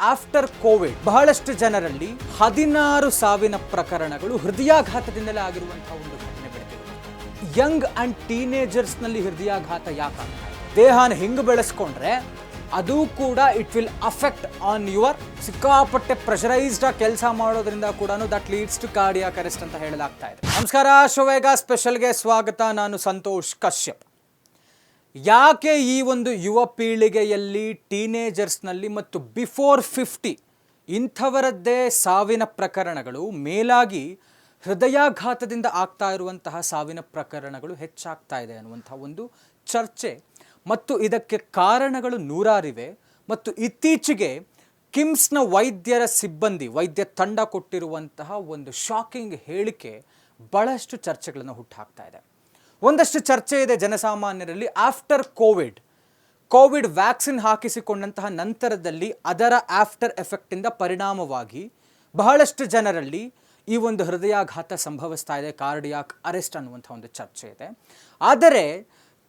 After Covid ಬಹಳಷ್ಟು ಜನರಲ್ಲಿ ಹದಿನಾರು ಸಾವಿನ ಪ್ರಕರಣಗಳು ಹೃದಯಾಘಾತದಿಂದಲೇ ಆಗಿರುವಂತಹ ಒಂದು ಘಟನೆ ಬೆಳೆದಿದೆ. ಯಂಗ್ ಅಂಡ್ ಟೀನೇಜರ್ಸ್ನಲ್ಲಿ ಹೃದಯಾಘಾತ ಯಾಕಂತ ದೇಹನ ಹಿಂಗ್ ಬೆಳೆಸ್ಕೊಂಡ್ರೆ ಅದು ಕೂಡ it will affect on your ಸಿಕ್ಕಾಪಟ್ಟೆ ಪ್ರೆಷರೈಸ್ಡ್ ಆಗಿ ಕೆಲಸ ಮಾಡೋದ್ರಿಂದ ಕೂಡ ದಟ್ ಲೀಡ್ಸ್ ಟು ಅರೆಸ್ಟ್ ಅಂತ ಹೇಳಲಾಗ್ತಾ ಇದೆ. ನಮಸ್ಕಾರ ಶೋವೇಗ ಸ್ಪೆಷಲ್ಗೆ ಸ್ವಾಗತ. ನಾನು ಸಂತೋಷ್ ಕಶ್ಯಪ್. ಯಾಕೆ ಈ ಒಂದು ಯುವ ಪೀಳಿಗೆಯಲ್ಲಿ ಟೀನೇಜರ್ಸ್ನಲ್ಲಿ ಮತ್ತು ಬಿಫೋರ್ ಫಿಫ್ಟಿ ಇಂಥವರದ್ದೇ ಸಾವಿನ ಪ್ರಕರಣಗಳು ಮೇಲಾಗಿ ಹೃದಯಾಘಾತದಿಂದ ಆಗ್ತಾ ಇರುವಂತಹ ಸಾವಿನ ಪ್ರಕರಣಗಳು ಹೆಚ್ಚಾಗ್ತಾ ಇದೆ ಅನ್ನುವಂಥ ಒಂದು ಚರ್ಚೆ. ಮತ್ತು ಇದಕ್ಕೆ ಕಾರಣಗಳು ನೂರಾರಿವೆ. ಮತ್ತು ಇತ್ತೀಚೆಗೆ ಕಿಮ್ಸ್ನ ವೈದ್ಯರ ಸಿಬ್ಬಂದಿ, ವೈದ್ಯ ತಂಡ ಕೊಟ್ಟಿರುವಂತಹ ಒಂದು ಶಾಕಿಂಗ್ ಹೇಳಿಕೆ ಬಹಳಷ್ಟು ಚರ್ಚೆಗಳನ್ನು ಹುಟ್ಟುಹಾಕ್ತಾ ಇದೆ. ಒಂದಷ್ಟು ಚರ್ಚೆ ಇದೆ ಜನಸಾಮಾನ್ಯರಲ್ಲಿ ಆಫ್ಟರ್ ಕೋವಿಡ್. ಕೋವಿಡ್ ವ್ಯಾಕ್ಸಿನ್ ಹಾಕಿಸಿಕೊಂಡಂತಹ ನಂತರದಲ್ಲಿ ಅದರ ಆಫ್ಟರ್ ಎಫೆಕ್ಟಿಂದ ಪರಿಣಾಮವಾಗಿ ಬಹಳಷ್ಟು ಜನರಲ್ಲಿ ಈ ಒಂದು ಹೃದಯಾಘಾತ ಸಂಭವಿಸ್ತಾ ಇದೆ, ಕಾರ್ಡಿಯಾಕ್ ಅರೆಸ್ಟ್ ಅನ್ನುವಂಥ ಒಂದು ಚರ್ಚೆ ಇದೆ. ಆದರೆ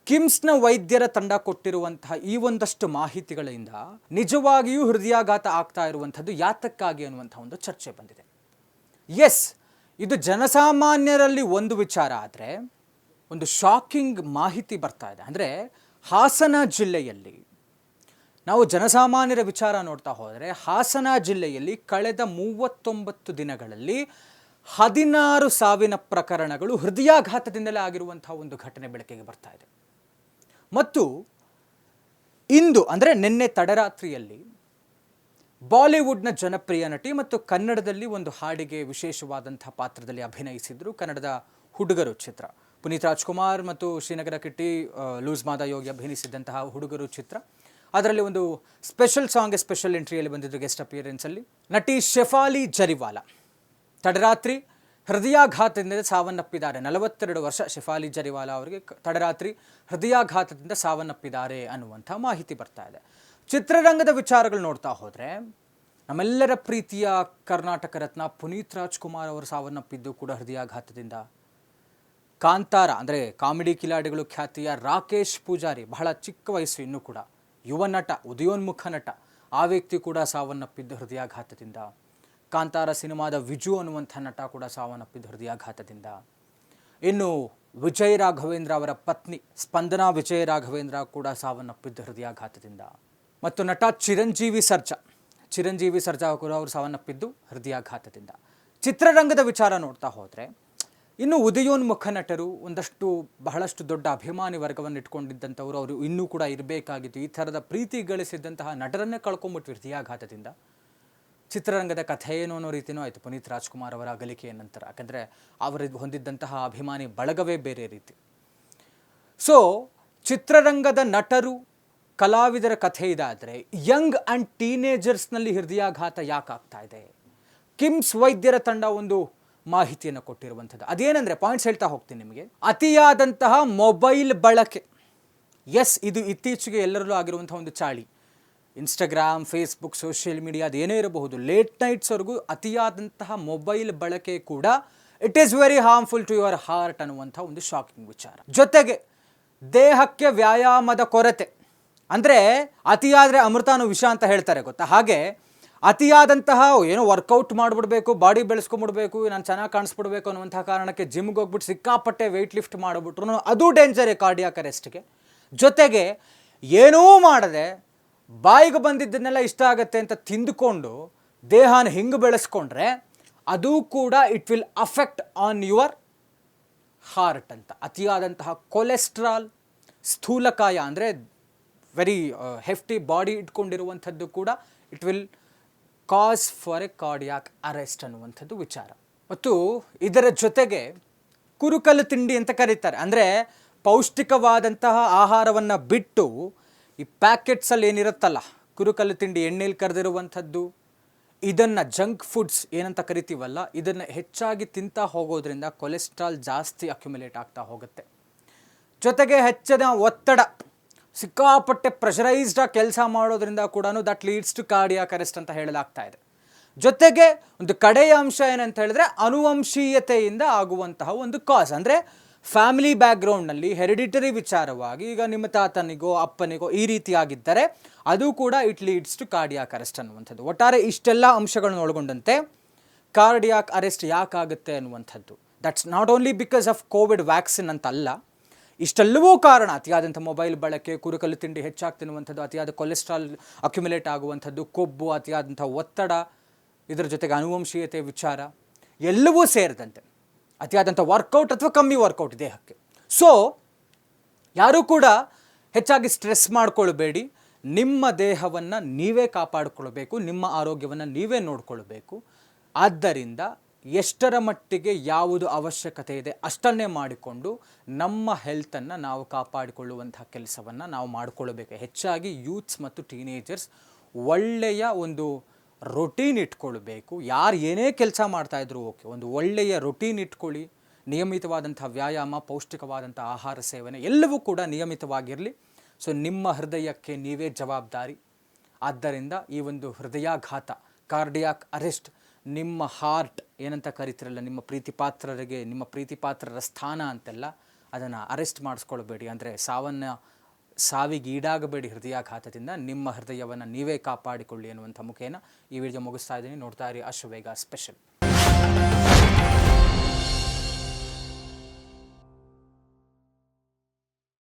ಕಿಮ್ಸ್ನ ವೈದ್ಯರ ತಂಡ ಕೊಟ್ಟಿರುವಂತಹ ಈ ಒಂದಷ್ಟು ಮಾಹಿತಿಗಳಿಂದ ನಿಜವಾಗಿಯೂ ಹೃದಯಾಘಾತ ಆಗ್ತಾ ಇರುವಂಥದ್ದು ಯಾತಕ್ಕಾಗಿ ಅನ್ನುವಂಥ ಒಂದು ಚರ್ಚೆ ಬಂದಿದೆ. ಎಸ್ ಇದು ಜನಸಾಮಾನ್ಯರಲ್ಲಿ ಒಂದು ವಿಚಾರ ಆದರೆ ಒಂದು ಶಾಕಿಂಗ್ ಮಾಹಿತಿ ಬರ್ತಾ ಇದೆ. ಅಂದರೆ ಹಾಸನ ಜಿಲ್ಲೆಯಲ್ಲಿ ನಾವು ಜನಸಾಮಾನ್ಯರ ವಿಚಾರ ನೋಡ್ತಾ ಹೋದರೆ ಹಾಸನ ಜಿಲ್ಲೆಯಲ್ಲಿ ಕಳೆದ ಮೂವತ್ತೊಂಬತ್ತು ದಿನಗಳಲ್ಲಿ ಹದಿನಾರು ಸಾವಿನ ಪ್ರಕರಣಗಳು ಹೃದಯಾಘಾತದಿಂದಲೇ ಆಗಿರುವಂತಹ ಒಂದು ಘಟನೆ ಬೆಳಕಿಗೆ ಬರ್ತಾ ಇದೆ. ಮತ್ತು ಇಂದು ಅಂದರೆ ನಿನ್ನೆ ತಡರಾತ್ರಿಯಲ್ಲಿ ಬಾಲಿವುಡ್ನ ಜನಪ್ರಿಯ ನಟಿ ಮತ್ತು ಕನ್ನಡದಲ್ಲಿ ಒಂದು ಹಾಡಿಗೆ ವಿಶೇಷವಾದಂಥ ಪಾತ್ರದಲ್ಲಿ ಅಭಿನಯಿಸಿದ್ರು ಕನ್ನಡದ ಹುಡುಗರು ಚಿತ್ರ. ಪುನೀತ್ ರಾಜ್ಕುಮಾರ್ ಮತ್ತು ಶ್ರೀನಗರ ಕಿಟ್ಟಿ ಲೂಸ್ ಮಾದ ಯೋಗಿ ಅಭಿನಯಿಸಿದ್ದಂತಹ ಹುಡುಗರು ಚಿತ್ರ. ಅದರಲ್ಲಿ ಒಂದು ಸ್ಪೆಷಲ್ ಸಾಂಗ್ ಸ್ಪೆಷಲ್ ಎಂಟ್ರಿಯಲ್ಲಿ ಬಂದಿದ್ದು ಗೆಸ್ಟ್ ಅಪಿಯರೆನ್ಸಲ್ಲಿ ನಟಿ ಶೆಫಾಲಿ ಜರಿವಾಲಾ. ತಡರಾತ್ರಿ ಹೃದಯಾಘಾತದಿಂದ ಸಾವನ್ನಪ್ಪಿದ್ದಾರೆ. ನಲವತ್ತೆರಡು ವರ್ಷ ಶೆಫಾಲಿ ಜರಿವಾಲಾ ಅವರಿಗೆ ತಡರಾತ್ರಿ ಹೃದಯಾಘಾತದಿಂದ ಸಾವನ್ನಪ್ಪಿದ್ದಾರೆ ಅನ್ನುವಂಥ ಮಾಹಿತಿ ಬರ್ತಾ ಇದೆ. ಚಿತ್ರರಂಗದ ವಿಚಾರಗಳು ನೋಡ್ತಾ ಹೋದರೆ, ನಮ್ಮೆಲ್ಲರ ಪ್ರೀತಿಯ ಕರ್ನಾಟಕ ರತ್ನ ಪುನೀತ್ ರಾಜ್ಕುಮಾರ್ ಅವರು ಸಾವನ್ನಪ್ಪಿದ್ದು ಕೂಡ ಹೃದಯಾಘಾತದಿಂದ ಕಾಂತಾರ, ಅಂದರೆ ಕಾಮಿಡಿ ಕಿಲಾಡಿಗಳು ಖ್ಯಾತಿಯ ರಾಕೇಶ್ ಪೂಜಾರಿ, ಬಹಳ ಚಿಕ್ಕ ವಯಸ್ಸು ಇನ್ನೂ ಕೂಡ. ಯುವ ನಟ, ಉದಯೋನ್ಮುಖ ನಟ. ಆ ವ್ಯಕ್ತಿ ಕೂಡ ಸಾವನ್ನಪ್ಪಿದ್ದ ಹೃದಯಾಘಾತದಿಂದ. ಕಾಂತಾರ ಸಿನಿಮಾದ ವಿಜು ಅನ್ನುವಂಥ ನಟ ಕೂಡ ಸಾವನ್ನಪ್ಪಿದ್ದ ಹೃದಯಾಘಾತದಿಂದ. ಇನ್ನು ವಿಜಯ್ ರಾಘವೇಂದ್ರ ಅವರ ಪತ್ನಿ, ಸ್ಪಂದನಾ ವಿಜಯ್ ರಾಘವೇಂದ್ರ ಕೂಡ ಸಾವನ್ನಪ್ಪಿದ್ದ ಹೃದಯಾಘಾತದಿಂದ. ಮತ್ತು ನಟ ಚಿರಂಜೀವಿ ಸರ್ಜಾ. ಚಿರಂಜೀವಿ ಸರ್ಜಾ ಕೂಡ ಅವರು ಸಾವನ್ನಪ್ಪಿದ್ದು ಹೃದಯಾಘಾತದಿಂದ. ಚಿತ್ರರಂಗದ ವಿಚಾರ ನೋಡ್ತಾ ಹೋದರೆ ಇನ್ನು ಉದಯೋನ್ಮುಖ ನಟರು ಒಂದಷ್ಟು ಬಹಳಷ್ಟು ದೊಡ್ಡ ಅಭಿಮಾನಿ ವರ್ಗವನ್ನು ಇಟ್ಕೊಂಡಿದ್ದಂಥವರು ಅವರು ಇನ್ನೂ ಕೂಡ ಇರಬೇಕಾಗಿತ್ತು. ಈ ಥರದ ಪ್ರೀತಿ ಗಳಿಸಿದ್ದಂತಹ ನಟರನ್ನೇ ಕಳ್ಕೊಂಬಿಟ್ವಿ ಹೃದಯಾಘಾತದಿಂದ ಚಿತ್ರರಂಗದ ಕಥೆ ಏನು ಅನ್ನೋ ರೀತಿಯೂ ಆಯಿತು ಪುನೀತ್ ರಾಜ್ಕುಮಾರ್ ಅವರ ಅಗಲಿಕೆಯ ನಂತರ. ಯಾಕಂದರೆ ಅವರು ಹೊಂದಿದ್ದಂತಹ ಅಭಿಮಾನಿ ಬಳಗವೇ ಬೇರೆ ರೀತಿ. ಸೊ ಚಿತ್ರರಂಗದ ನಟರು, ಕಲಾವಿದರ ಕಥೆ ಇದಾದರೆ ಯಂಗ್ ಆ್ಯಂಡ್ ಟೀನೇಜರ್ಸ್ನಲ್ಲಿ ಹೃದಯಾಘಾತ ಯಾಕಾಗ್ತಾ ಇದೆ? ಕಿಮ್ಸ್ ವೈದ್ಯರ ತಂಡ ಒಂದು ಮಾಹಿತಿಯನ್ನು ಕೊಟ್ಟಿರುವಂಥದ್ದು. ಅದೇನೆಂದರೆ ಪಾಯಿಂಟ್ಸ್ ಹೇಳ್ತಾ ಹೋಗ್ತೀನಿ ನಿಮಗೆ. ಅತಿಯಾದಂತಹ ಮೊಬೈಲ್ ಬಳಕೆ. ಎಸ್ ಇದು ಇತ್ತೀಚೆಗೆ ಎಲ್ಲರಲ್ಲೂ ಆಗಿರುವಂಥ ಒಂದು ಚಾಳಿ. ಇನ್ಸ್ಟಾಗ್ರಾಮ್ ಫೇಸ್ಬುಕ್ ಸೋಷಿಯಲ್ ಮೀಡಿಯಾ ಅದೇನೇ ಇರಬಹುದು. ಲೇಟ್ ನೈಟ್ಸ್ವರೆಗೂ ಅತಿಯಾದಂತಹ ಮೊಬೈಲ್ ಬಳಕೆ ಕೂಡ it is very harmful to your heart ಅನ್ನುವಂಥ ಒಂದು ಶಾಕಿಂಗ್ ವಿಚಾರ. ಜೊತೆಗೆ ದೇಹಕ್ಕೆ ವ್ಯಾಯಾಮದ ಕೊರತೆ. ಅಂದರೆ ಅತಿಯಾದರೆ ಅಮೃತಾನು ವಿಷ ಅಂತ ಹೇಳ್ತಾರೆ ಗೊತ್ತಾ? ಹಾಗೆ ಅತಿಯಾದಂತಹ ಏನೋ ವರ್ಕೌಟ್ ಮಾಡಿಬಿಡ್ಬೇಕು ಬಾಡಿ ಬೆಳೆಸ್ಕೊಂಬಿಡ್ಬೇಕು ನಾನು ಚೆನ್ನಾಗಿ ಕಾಣಿಸ್ಬಿಡ್ಬೇಕು ಅನ್ನುವಂಥ ಕಾರಣಕ್ಕೆ ಜಿಮ್ಗೆ ಹೋಗ್ಬಿಟ್ಟು ಸಿಕ್ಕಾಪಟ್ಟೆ ವೆಯ್ಟ್ ಲಿಫ್ಟ್ ಮಾಡಿಬಿಟ್ರು ಅದು ಡೇಂಜರೇ ಕಾರ್ಡಿಯಾಕ್ ಅರೆಸ್ಟ್ಗೆ ಜೊತೆಗೆ ಏನೂ ಮಾಡದೆ ಬಾಯಿಗೆ ಬಂದಿದ್ದನ್ನೆಲ್ಲ ಇಷ್ಟ ಆಗುತ್ತೆ ಅಂತ ತಿಂದುಕೊಂಡು ದೇಹನ ಹಿಂಗೆ ಬೆಳೆಸ್ಕೊಂಡ್ರೆ ಅದು ಕೂಡ it will affect on your heart ಅಂತ. ಅತಿಯಾದಂತಹ ಕೊಲೆಸ್ಟ್ರಾಲ್ ಸ್ಥೂಲಕಾಯ ಅಂದರೆ ವೆರಿ ಹೆಫ್ಟಿ ಬಾಡಿ ಇಟ್ಕೊಂಡಿರುವಂಥದ್ದು ಕೂಡ it will cause for a cardiac arrest ಅನ್ನುವಂಥದ್ದು ವಿಚಾರ. ಮತ್ತು ಇದರ ಜೊತೆಗೆ ಕುರುಕಲು ತಿಂಡಿ ಅಂತ ಕರೀತಾರೆ. ಅಂದರೆ ಪೌಷ್ಟಿಕವಾದಂತಹ ಆಹಾರವನ್ನು ಬಿಟ್ಟು ಈ ಪ್ಯಾಕೆಟ್ಸಲ್ಲಿ ಏನಿರುತ್ತಲ್ಲ, ಕುರುಕಲು ತಿಂಡಿ ಎಣ್ಣೆಯಲ್ಲಿ ಕರೆದಿರುವಂಥದ್ದು, ಇದನ್ನು ಜಂಕ್ ಫುಡ್ಸ್ ಏನಂತ ಕರಿತೀವಲ್ಲ, ಇದನ್ನು ಹೆಚ್ಚಾಗಿ ತಿಂತಾ ಹೋಗೋದ್ರಿಂದ ಕೊಲೆಸ್ಟ್ರಾಲ್ ಜಾಸ್ತಿ ಅಕ್ಯುಮುಲೇಟ್ ಆಗ್ತಾ ಹೋಗುತ್ತೆ. ಜೊತೆಗೆ ಹೆಚ್ಚಿನ ಒತ್ತಡ ಸಿಕ್ಕಾಪಟ್ಟೆ ಪ್ರೆಷರೈಸ್ಡ್ ಆಗಿ ಕೆಲಸ ಮಾಡೋದ್ರಿಂದ ಕೂಡ that leads to cardiac arrest ಅಂತ ಹೇಳಲಾಗ್ತಾ ಇದೆ. ಜೊತೆಗೆ ಒಂದು ಕಡೆಯ ಅಂಶ ಏನಂತ ಹೇಳಿದ್ರೆ ಅನುವಂಶೀಯತೆಯಿಂದ ಆಗುವಂತಹ ಒಂದು ಕಾಸ್ ಅಂದರೆ ಫ್ಯಾಮಿಲಿ ಬ್ಯಾಕ್ಗ್ರೌಂಡ್ನಲ್ಲಿ ಹೆರಿಡಿಟರಿ ವಿಚಾರವಾಗಿ ಈಗ ನಿಮ್ಮ ತಾತನಿಗೋ, ಅಪ್ಪನಿಗೋ ಈ ರೀತಿಯಾಗಿದ್ದರೆ ಅದು ಕೂಡ it leads to cardiac arrest ಅನ್ನುವಂಥದ್ದು. ಒಟ್ಟಾರೆ ಇಷ್ಟೆಲ್ಲ ಅಂಶಗಳನ್ನು ಒಳಗೊಂಡಂತೆ ಕಾರ್ಡಿಯಾಕ್ ಅರೆಸ್ಟ್ ಯಾಕಾಗುತ್ತೆ ಅನ್ನುವಂಥದ್ದು. That's not only because of Covid vaccine ಅಂತ ಅಲ್ಲ ಇಷ್ಟೆಲ್ಲವೂ ಕಾರಣ. ಅತಿಯಾದಂಥ ಮೊಬೈಲ್ ಬಳಕೆ, ಕುರುಕಲು ತಿಂಡಿ ಹೆಚ್ಚಾಗ್ತಿರುವಂಥದ್ದು ಅತಿಯಾದ ಕೊಲೆಸ್ಟ್ರಾಲ್ ಅಕ್ಯುಮುಲೇಟ್ ಆಗುವಂಥದ್ದು, ಕೊಬ್ಬು, ಅತಿಯಾದಂಥ ಒತ್ತಡ, ಇದರ ಜೊತೆಗೆ ಅನುವಂಶೀಯತೆ, ವಿಚಾರ, ಎಲ್ಲವೂ ಸೇರಿದಂತೆ. ಅತಿಯಾದಂಥ ವರ್ಕೌಟ್ ಅಥವಾ ಕಮ್ಮಿ ವರ್ಕೌಟ್ ದೇಹಕ್ಕೆ. ಸೊ ಯಾರೂ ಕೂಡ ಹೆಚ್ಚಾಗಿ ಸ್ಟ್ರೆಸ್ ಮಾಡಿಕೊಳ್ಬೇಡಿ. ನಿಮ್ಮ ದೇಹವನ್ನು ನೀವೇ ಕಾಪಾಡಿಕೊಳ್ಬೇಕು, ನಿಮ್ಮ ಆರೋಗ್ಯವನ್ನು ನೀವೇ ನೋಡಿಕೊಳ್ಬೇಕು. ಆದ್ದರಿಂದ ಎಷ್ಟರ ಮಟ್ಟಿಗೆ ಯಾವುದು ಅವಶ್ಯಕತೆ ಇದೆ ಅಷ್ಟನ್ನೇ ಮಾಡಿಕೊಂಡು ನಮ್ಮ ಹೆಲ್ತನ್ನು ನಾವು ಕಾಪಾಡಿಕೊಳ್ಳುವಂತಹ ಕೆಲಸವನ್ನು ನಾವು ಮಾಡಿಕೊಳ್ಳಬೇಕು ಹೆಚ್ಚಾಗಿ ಯೂತ್ಸ್ ಮತ್ತು ಟೀನೇಜರ್ಸ್ ಒಳ್ಳೆಯ ಒಂದು ರೊಟೀನ್ ಇಟ್ಕೊಳ್ಬೇಕು. ಯಾರು ಏನೇ ಕೆಲಸ ಮಾಡ್ತಾಯಿದ್ರು ಓಕೆ ಒಂದು ಒಳ್ಳೆಯ ರೊಟೀನ್ ಇಟ್ಕೊಳ್ಳಿ. ನಿಯಮಿತವಾದಂಥ ವ್ಯಾಯಾಮ ಪೌಷ್ಟಿಕವಾದಂಥ ಆಹಾರ ಸೇವನೆ ಎಲ್ಲವೂ ಕೂಡ ನಿಯಮಿತವಾಗಿರಲಿ. ಸೊ ನಿಮ್ಮ ಹೃದಯಕ್ಕೆ ನೀವೇ ಜವಾಬ್ದಾರಿ. ಆದ್ದರಿಂದ ಈ ಒಂದು ಹೃದಯಾಘಾತ ಕಾರ್ಡಿಯಾಕ್ ಅರೆಸ್ಟ್ ನಿಮ್ಮ ಹಾರ್ಟ್ ಏನಂತ ಕರಿತಿರಲ್ಲ, ನಿಮ್ಮ ಪ್ರೀತಿ ಪಾತ್ರರಿಗೆ ನಿಮ್ಮ ಪ್ರೀತಿ ಪಾತ್ರರ ಸ್ಥಾನ ಅಂತೆಲ್ಲ ಅದನ್ನು ಅರೆಸ್ಟ್ ಮಾಡಿಸ್ಕೊಳ್ಬೇಡಿ. ಅಂದರೆ ಸಾವನ್ನ, ಸಾವಿಗೆ ಈಡಾಗಬೇಡಿ ಹೃದಯಾಘಾತದಿಂದ. ನಿಮ್ಮ ಹೃದಯವನ್ನು ನೀವೇ ಕಾಪಾಡಿಕೊಳ್ಳಿ ಅನ್ನುವಂಥ ಮುಖೇನ ಈ ವಿಡಿಯೋ ಮುಗಿಸ್ತಾ ಇದ್ದೀನಿ. ನೋಡ್ತಾ ಇರಿ ಅಶ್ವವೇಗ ಸ್ಪೆಷಲ್